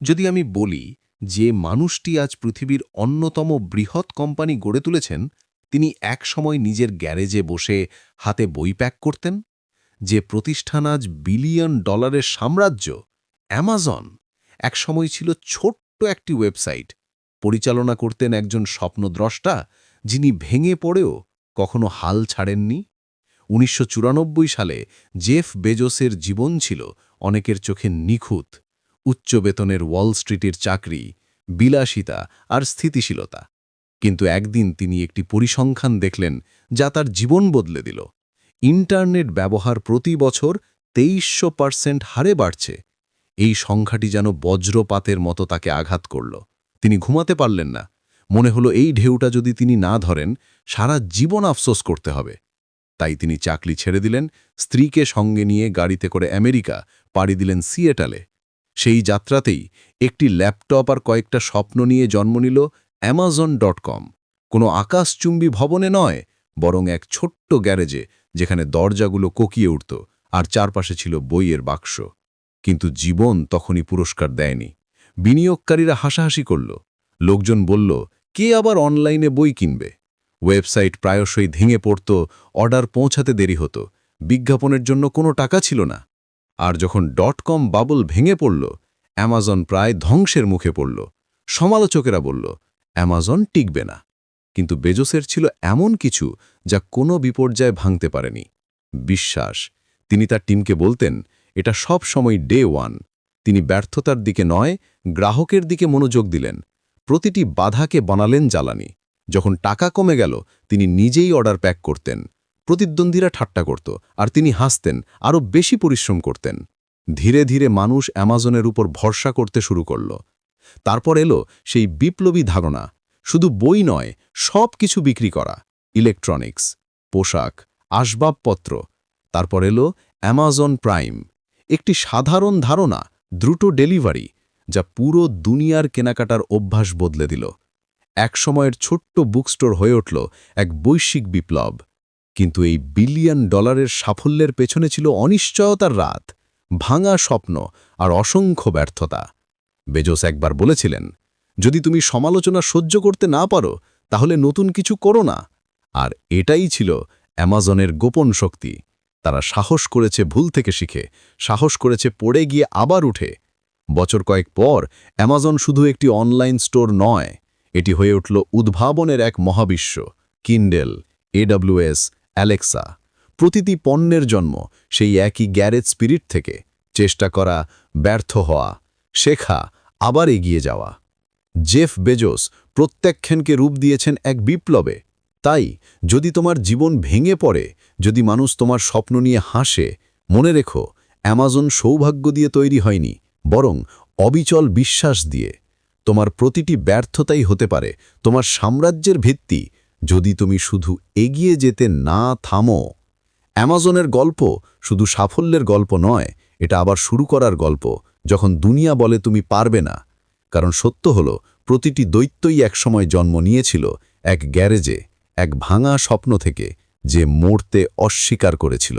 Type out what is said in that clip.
যদি আমি বলি যে মানুষটি আজ পৃথিবীর অন্যতম বৃহৎ কোম্পানি গড়ে তুলেছেন, তিনি এক সময় নিজের গ্যারেজে বসে হাতে বই প্যাক করতেন, যে প্রতিষ্ঠান আজ বিলিয়ন ডলারের সাম্রাজ্য, অ্যামাজন একসময় ছিল ছোট্ট একটি ওয়েবসাইট, পরিচালনা করতেন একজন স্বপ্নদ্রষ্টা যিনি ভেঙে পড়েও কখনো হাল ছাড়েননি। উনিশশো চুরানব্বই সালে জেফ বেজোসের জীবন ছিল অনেকের চোখে নিখুঁত। উচ্চ বেতনের ওয়াল স্ট্রিটের চাকরি, বিলাসিতা আর স্থিতিশীলতা। কিন্তু একদিন তিনি একটি পরিসংখ্যান দেখলেন যা তার জীবন বদলে দিল। ইন্টারনেট ব্যবহার প্রতি বছর তেইশশো পার্সেন্ট হারে বাড়ছে। এই সংখ্যাটি যেন বজ্রপাতের মতো তাকে আঘাত করল। তিনি ঘুমাতে পারলেন না। মনে হলো এই ঢেউটা যদি তিনি না ধরেন, সারা জীবন আফসোস করতে হবে। তাই তিনি চাকরি ছেড়ে দিলেন, স্ত্রীকে সঙ্গে নিয়ে গাড়িতে করে আমেরিকা পাড়ি দিলেন সিয়েটালে। সেই যাত্রাতেই একটি ল্যাপটপ আর কয়েকটা স্বপ্ন নিয়ে জন্ম নিল অ্যামাজন ডট কম কোনো আকাশচুম্বী ভবনে নয়, বরং এক ছোট্ট গ্যারেজে, যেখানে দরজাগুলো কোকিয়ে উঠত আর চারপাশে ছিল বইয়ের বাক্স। কিন্তু জীবন তখনই পুরস্কার দেয়নি। বিনিয়োগকারীরা হাসাহাসি করল। লোকজন বলল, কে আবার অনলাইনে বই কিনবে? ওয়েবসাইট প্রায়শই ভেঙে পড়ত, অর্ডার পৌঁছাতে দেরি হতো। বিজ্ঞাপনের জন্য কোনো টাকা ছিল না। আর যখন ডট কম বাবল ভেঙে পড়ল, অ্যামাজন প্রায় ধ্বংসের মুখে পড়ল। সমালোচকেরা বলল, অ্যামাজন টিকবে না। কিন্তু বেজোসের ছিল এমন কিছু যা কোনো বিপর্যয় ভাঙতে পারেনি। বিশ্বাস, তিনি তার টিমকে বলতেন, এটা সব সময় ডে ওয়ান। তিনি ব্যর্থতার দিকে নয়, গ্রাহকের দিকে মনোযোগ দিলেন। প্রতিটি বাধাকে বানালেন জ্বালানি। যখন টাকা কমে গেল, তিনি নিজেই অর্ডার প্যাক করতেন। প্রতিদ্বন্দ্বীরা ঠাট্টা করত, আর তিনি হাসতেন, আরও বেশি পরিশ্রম করতেন। ধীরে ধীরে মানুষ অ্যামাজনের উপর ভরসা করতে শুরু করল। তারপর এলো সেই বিপ্লবী ধারণা, শুধু বই নয়, সব কিছু বিক্রি করা, ইলেকট্রনিক্স, পোশাক, আসবাবপত্র। তারপর এলো অ্যামাজন প্রাইম, একটি সাধারণ ধারণা, দ্রুত ডেলিভারি, যা পুরো দুনিয়ার কেনাকাটার অভ্যাস বদলে দিল। এক সময়ের ছোট্ট বুকস্টোর হয়ে উঠল এক বৈশ্বিক বিপ্লব। কিন্তু এই বিলিয়ন ডলারের সাফল্যের পেছনে ছিল অনিশ্চয়তার রাত, ভাঙা স্বপ্ন আর অসংখ্য ব্যর্থতা। বেজোস একবার বলেছিলেন, যদি তুমি সমালোচনা সহ্য করতে না পারো, তাহলে নতুন কিছু করো না। আর এটাই ছিল অ্যামাজনের গোপন শক্তি। তারা সাহস করেছে ভুল থেকে শিখে, সাহস করেছে পড়ে গিয়ে আবার উঠে। বছর কয়েক পর অ্যামাজন শুধু একটি অনলাইন স্টোর নয়, এটি হয়ে উঠল উদ্ভাবনের এক মহাবিশ্ব, কিন্ডেল এডব্লিউএস অ্যালেক্সা, প্রতিটি পণ্যের জন্ম সেই একই গ্যারেজ স্পিরিট থেকে। চেষ্টা করা, ব্যর্থ হওয়া, শেখা, আবার এগিয়ে যাওয়া। জেফ বেজোস প্রত্যাখ্যানকে রূপ দিয়েছেন এক বিপ্লবে। তাই, যদি তোমার জীবন ভেঙে পড়ে, যদি মানুষ তোমার স্বপ্ন নিয়ে হাসে, মনে রেখো, অ্যামাজন সৌভাগ্য দিয়ে তৈরি হয়নি, বরং অবিচল বিশ্বাস দিয়ে। তোমার প্রতিটি ব্যর্থতাই হতে পারে, তোমার সাম্রাজ্যের ভিত্তি যদি তুমি শুধু এগিয়ে যেতে না থামো। অ্যামাজনের গল্প শুধু সাফল্যের গল্প নয়, এটা আবার শুরু করার গল্প, যখন দুনিয়া বলে তুমি পারবে না। কারণ সত্য হলো, প্রতিটি দৈত্যই একসময় জন্ম নিয়েছিল এক গ্যারেজে, এক ভাঙা স্বপ্ন থেকে, যে মরতে অস্বীকার করেছিল।